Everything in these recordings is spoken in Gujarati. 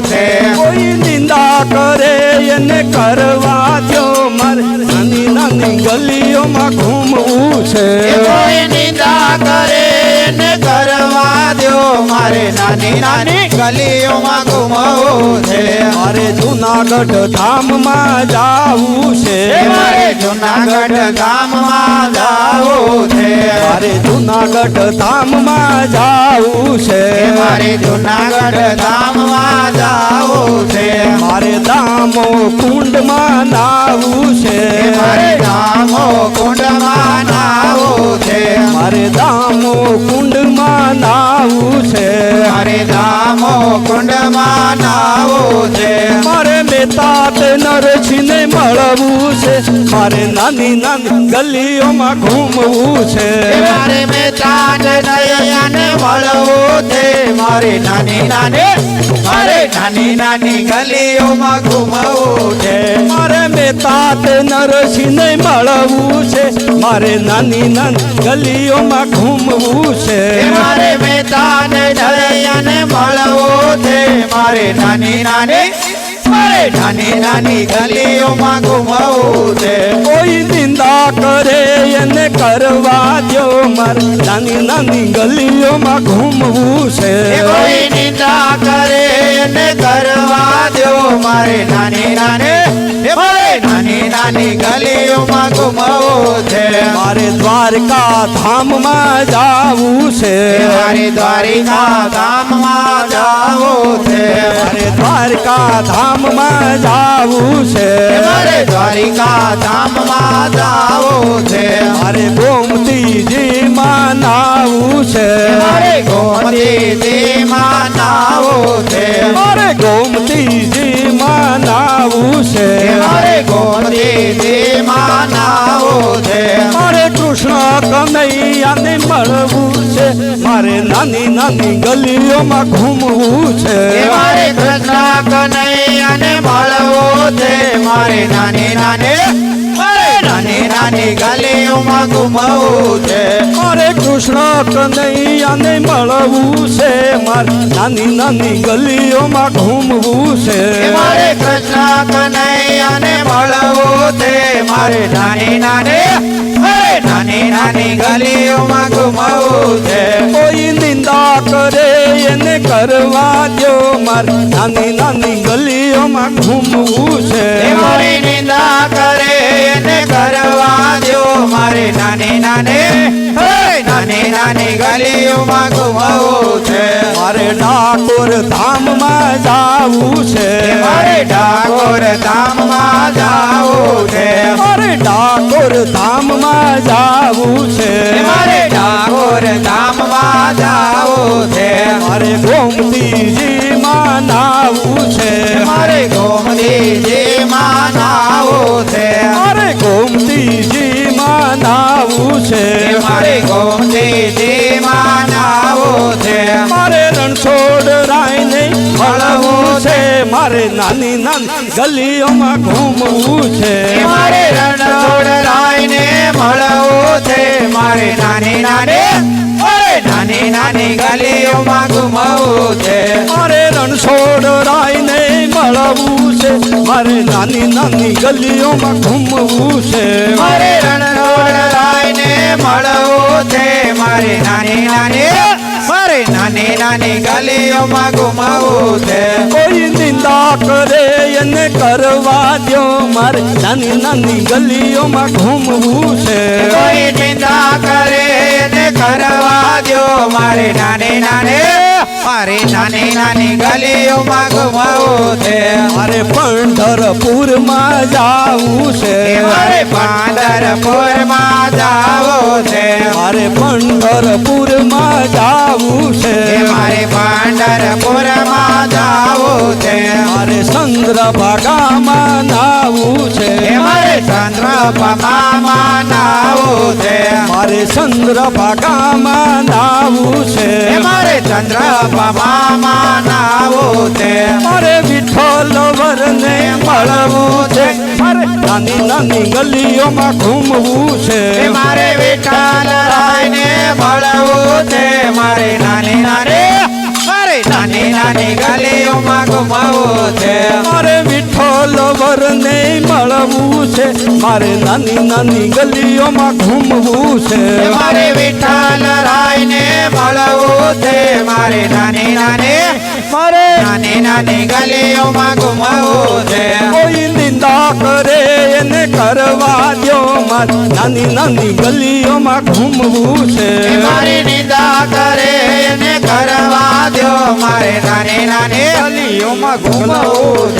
છે. કોઈ નિંદા કરે એને કરવા દો મારે. નાની નાની ગલીઓમાં ઘૂમવું છે. કોઈ નિંદા કરે મારે નાની નાની ગલીઓમાં ઘૂમવું છે. મારે જુનાગઢ ધામમાં જાવું છે. મારે જુનાગઢ ગામમાં જાવું છે. મારે જુનાગઢ ધામમાં જાવું છે. મારે જુનાગઢ ધામમાં જાવું છે. મારે દામો કુંડમાં નાવું છે. મારે ધામો કુંડમાં નાવું છે. મારે દામો કુંડમાં નાવું છે? મારે દામો કુંડમાં નાવું છે. મારે મેતાત તે મળવું છે. મારે નાની નાની ગલીઓમાં ઘૂમવું છે. મારે મેચાટ નયાને મળવું છે. મારે નાની નાની મારે નાની નાની ગલીઓમાં ઘૂમવું છે. મારે મેતાત તે મળવું મારે નાની નાની ગલીઓમાં ઘૂમવું છે. મારે મેદાન નયન મળવું છે. મારે નાની નાની મારે નાની નાની ગલીઓમાં ઘૂમવું છે. કોઈ નિંદા કરે એને કરવા દો મારે. નાની નાની ગલીઓમાં ઘૂમવું છે. કોઈ નિંદા કરે એને કરવા દો મારે નાની નાની નાની ગલીઓમાં ઘૂમવું છે. મારે દ્વારકા ધામમાં જાવું છે. મારે દ્વારિકા ગામમાં જાવું છે. મારે દ્વારકા ધામમાં જાવું છે. મારે દ્વારિકા ધામમાં જાવું છે. મારે ગોમતીજી માં નાવું છે. મારે ગોમતીજી માં નાવું છે. મારે ગોમતીજી માં છે. મારે ગોમતી માં નાવું છે. મારે કૃષ્ણ કનૈયાને મળવું છે. મારે નાની નાની ગલીઓમાં ઘૂમવું છે. મારે કૃષ્ણ કનૈયાને મળવું છે. મારે નાની નાની નાની ગલીઓમાં ઘૂમવું છે. મારે કૃષ્ણ કનૈયાને મળવું છે. મારે નાની નાની ગલીઓમાં ઘૂમવું છે. મારે કૃષ્ણ કનૈયાને મળવું છે. મારે નાની નાની નાની નાની ગલીઓમાં ઘૂમવું છે. કોઈ નિંદા કરે એને કરવા દો મારે નાની નાની ગલીઓમાં ઘૂમવું છે. મારી નિંદા કરે કરવા દો મારે નાની નાની નાની નાની ગલીઓમાં ઘૂમવું છે. મારે ડાકોર ધામમાં જાવું છે. મારે ડાકોર ધામમાં જાવું છે. મારે ડાકોર ધામમાં જાવું છે. મારે ડાકોર ધામમાં જાવું છે. મારે ગોમતીજી માં નાવું છે. મારે ગોમતીજી માં નાવું છે મારે માં નાવું છે. મારે રણછોડ રાયને મળવું છે. મારે નાની નાની ગલીઓમાં ઘૂમવું છે. મારે રણછોડ રાયને મળવું છે. મારે નાની નાની મારે નાની નાની ગલીઓમાં ઘૂમવું છે. મારે રણછોડ રાયને મળવું છે. મારે નાની નાની ગલીઓમાં ઘૂમવું છે. મારે રણછોડ રાયને મળવું છે. મારે નાની નાની મારે નાની નાની ગલીઓમાં ગુમાવું છે. કોઈ નિંદા કરે એને કરવા દો મારે નાની નાની ગલીઓમાં ઘૂમવું છે. કોઈ નિંદા કરે ને કરવા દો મારે નાની નાની મારે નાની નાની ગલીઓમાં ઘૂમવું છે. મારે પંઢરપુરમાં જાવું છે. એ પંઢરપુરમાં જાવું છે. મારે પંઢરપુરમાં જાવું છે. મારે પાંદરપુરમાં જાવું છે. મારે ચંદ્રભાગામાં નાવું છે. મારે મારે ભાગામાં નાવું છે. મારે ચંદ્રભાગામાં નાવું છે. મારે મારે ભાગામાં નાવું છે. મારે વિઠ્ઠલ વરને મળવું છે. મારે નાની નાની ગલીઓમાં ઘૂમવું છે. મારે વિઠ્ઠલ રાયને મળવું છે. મારે નાની નાની નાની નાની ગલીઓમાં ગુમાવો છે. મારે વિઠ્ઠલ વરને મળવું છે. મારે નાની નાની ગલીઓમાં ઘૂમવું છે. મારે વિઠ્ઠલ રાયને મળવું છે. મારે નાની નાની મારે નાની નાની ગલીઓમાં ગુમાવો છે. કોઈ નિંદા કરે કરવા દો મારે નાની નાની ગલીઓમાં ઘૂમવું છે. મારી નિદા કરે, એને કરવા દો મારે નાની નાની ગલીઓમાં ઘૂમવું છે.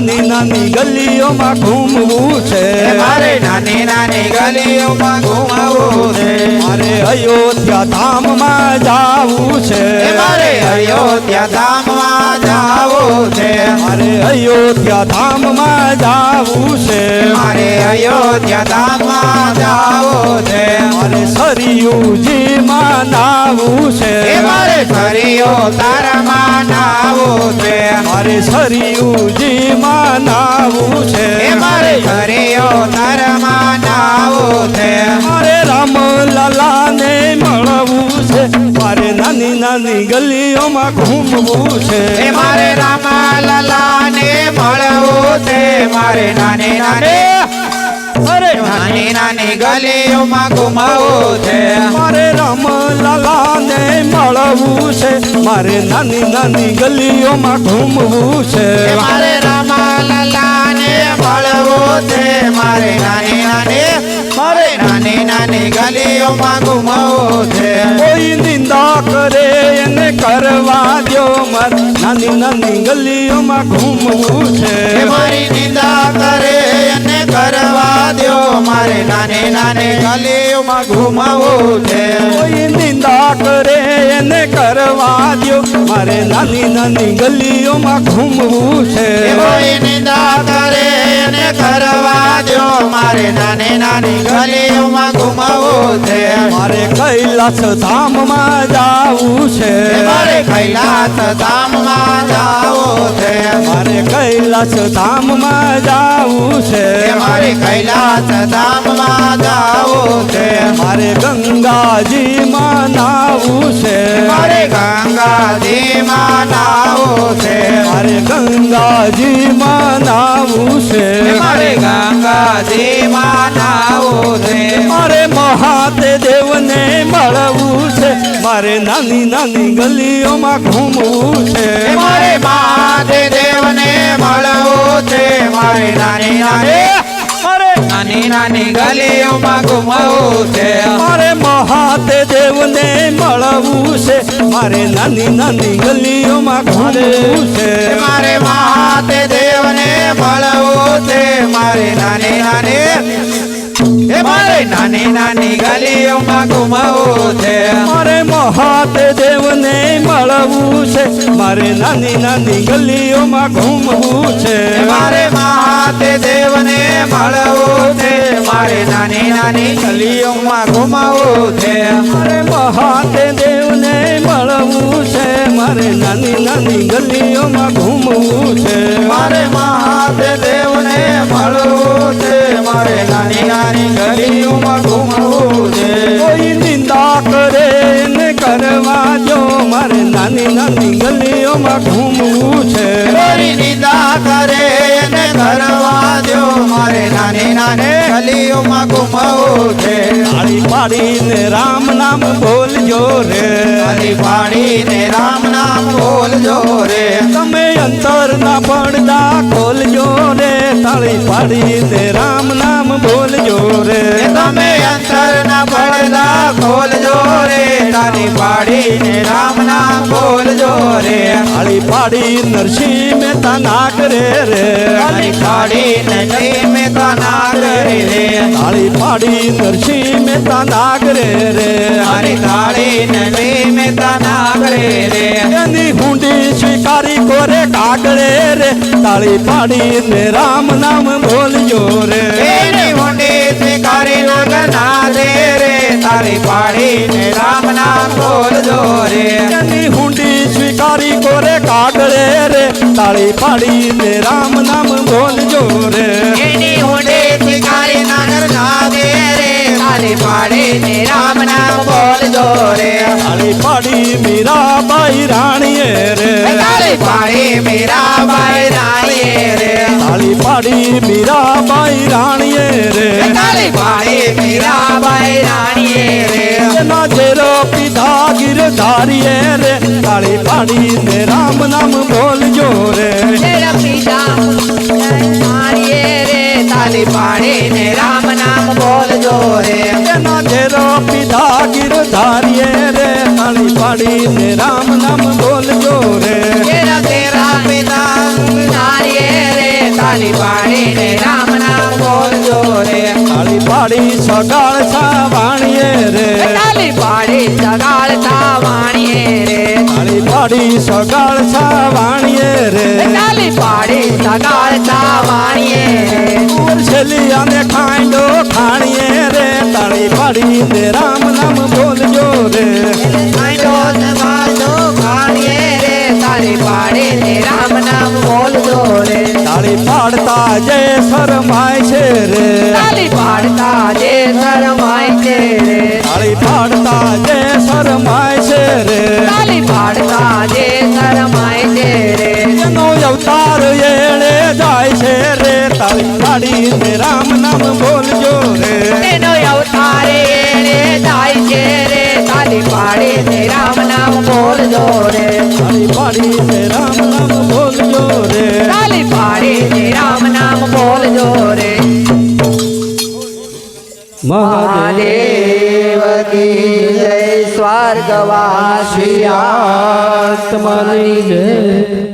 નાની નાની ગલીઓમાં ઘૂમવું છે. મારે નાની નાની ગલીઓમાં ઘૂમવું છે. મારે અયોધ્યા ધામમાં જાવું છે. મારે અયોધ્યા ધામમાં જાવું છે. મારે અયોધ્યા ધામમાં જાવું છે. મારે અયોધ્યા ધામમાં જાવું છે મારે સરયુજીમાં નાવું છે. એ મારે સરિયો તારામાં માનાવું છે. મારે સરયુજીમાં નાવું છે. એ મારે સરિયો તારામાં માનાવું છે. મારે રામલાલાને મળવું છે. મારે નાની નાની ગલીઓમાં ઘૂમવું છે. એ મારે રામાલાલાને મળવું છે. મારે નાની નાની નાની નાની ગલીઓમાં ગુમાવો છે. મારે રામલાલાને મળવું છે. મારે નાની નાની ગલીઓમાં ઘૂમવું છે. મારે મારે રામાલાલાને મળવું છે. મારે નાની નાની મારે નાની નાની ગલીઓમાં ગુમાવો છે. કોઈ નિંદા કરે એને કરવા દો મારે. નાની નાની ગલીઓમાં ઘૂમવું છે. મારી નિંદા કરે અને કરવા દો મારે નાની નાની ગલીઓમાં ઘુમાવું છે. કોઈ નિંદા કરે એને કરવા દો મારે નાની નાની ગલીઓમાં ઘૂમવું છે. કોઈ નિંદા કરે એને કરવા દો મારે નાની નાની ગલીઓમાં ઘુમાવું છે. મારે કૈલાસ ધામમાં જાવું છે. મારે કૈલાસ ધામમાં જાવું છે. મારે કૈલાસ ધામમાં જાવું છે. મારે કૈલાસ ધામમાં જાવું છે. મારે ગંગાજીમાં નાવું છે. મારે ગંગાજી નાવું છે. મારે ગંગાજીમાં નાવું છે. મારે ગંગાજી નાવું છે. મારે મહાદેવને મળવું છે. મારે નાની નાની ગલીઓમાં ઘૂમવું છે. મારે મહાદેવને મળવું છે. મારે નાની નાની નાની નાની ગલીઓમાં ઘુમાવું છે. મારે મહાદેવને મળવું છે. મારે નાની નાની ગલીઓમાં ઘૂમવું છે. મારે મહાદેવને મળવું છે. મારે નાની નાની મારે નાની નાની ગલીઓમાં ઘુમાવો છે. મારે મહાદેવને મળવું છે. મારે નાની નાની ગલીઓમાં ઘૂમવું છે. મારે મહાદેવને મળવું છે. મારે નાની નાની ગલીઓમાં ઘુમાવું છે. મારે મહાદેવને મારે નાની નાની ગલીઓમાં ઘૂમવું છે. મારે મહાદેવને મળવું છે. મારે નાની નાની ગલીઓમાં ઘૂમવું છે. કોઈ નિંદા કરે એને કરવા જો મારે નાની નાની ગલીઓમાં ઘૂમવું છે. કોઈ નિંદા કરે એને કરવા નાની ગલીઓમાં ઘુમાવું છે. તાળી પાડીને રામ નામ બોલજો રે. તાળી પાડીને રામ નામ બોલજો રે. તમે અંતર ના પડદા ખોલજો રે. તાળી પાડીને રામ નામ બોલજો રે. તમે તમે અંતરના પડદા ખોલજો રે. તાળી પાડીને રામ નામ બોલજો રે. તાળી પાડી નરસિંહ મહેતા નાગરે રે તાળી પાડીને જય મેતા નાગરે રે તાળી પાડી નરસિંહ મહેતા નાગરે રે તાળી તાળીને જય મેતા નાગરે રે એની હુંડી શિકારી કોરે કાગળે રે તાળી પાડીને રામ નામ બોલજો રે. એની હુંડી શિકારી નાગ નાગના દે રે તાળી પાડીને રામ નામ બોલજો રે એની હુંડી સ્વીકારી કોરે કાગળે રે તાળી પાડીને રામ નામ બોલજો રે એની હુંડી સ્વીકારી નાગર દે રે તાળી પાડીને રામ નામ બોલજો રે તાળી પાડી મીરાબાઈ રાણીએ રે તાળી પાડી મીરાબાઈ રાણીએ રે તાળી પાડી મીરાબાઈ રાણીએ રે તાળી પાડી મીરાબાઈ રાણીએ રે એના જેરો પીધા ગીરધારીએ રે તાળી પાડીને રામ નામ બોલજો રે તેરા પિતા રાણીએ રે તાળી પાડીને રામ નામ બોલજો રે એના જેરો પીધા ગીરધારીએ રે તાળી પાડીને રામ નામ પાડી સગાળ સાવાણીએ રે. તાળી પાડી સગાળ સાવાણીએ રે. તાળી પાડી સગાળ સાવાણીએ રે. તાળી પાડી સગાળ સાવાણીએ રે. છેલ્લી અને ખાંડો ખાણીએ રે. તાળી પાડીને રામ નામ બોલજો રે. સગાળો રે. તાળી પાડીને રામ નામ તાળી પાડતા જે શરમાય છે રે. તાળી પાડતા જે શરમાય છે રે. તાળી પાડતા જય શરમાય છે રે. તાળી પાડતા જે શરમાય છે રે. એનો અવતાર એળે જાય છે રે. તાળી પાડીને રામ નામ બોલજો રે. એનો અવતારે જય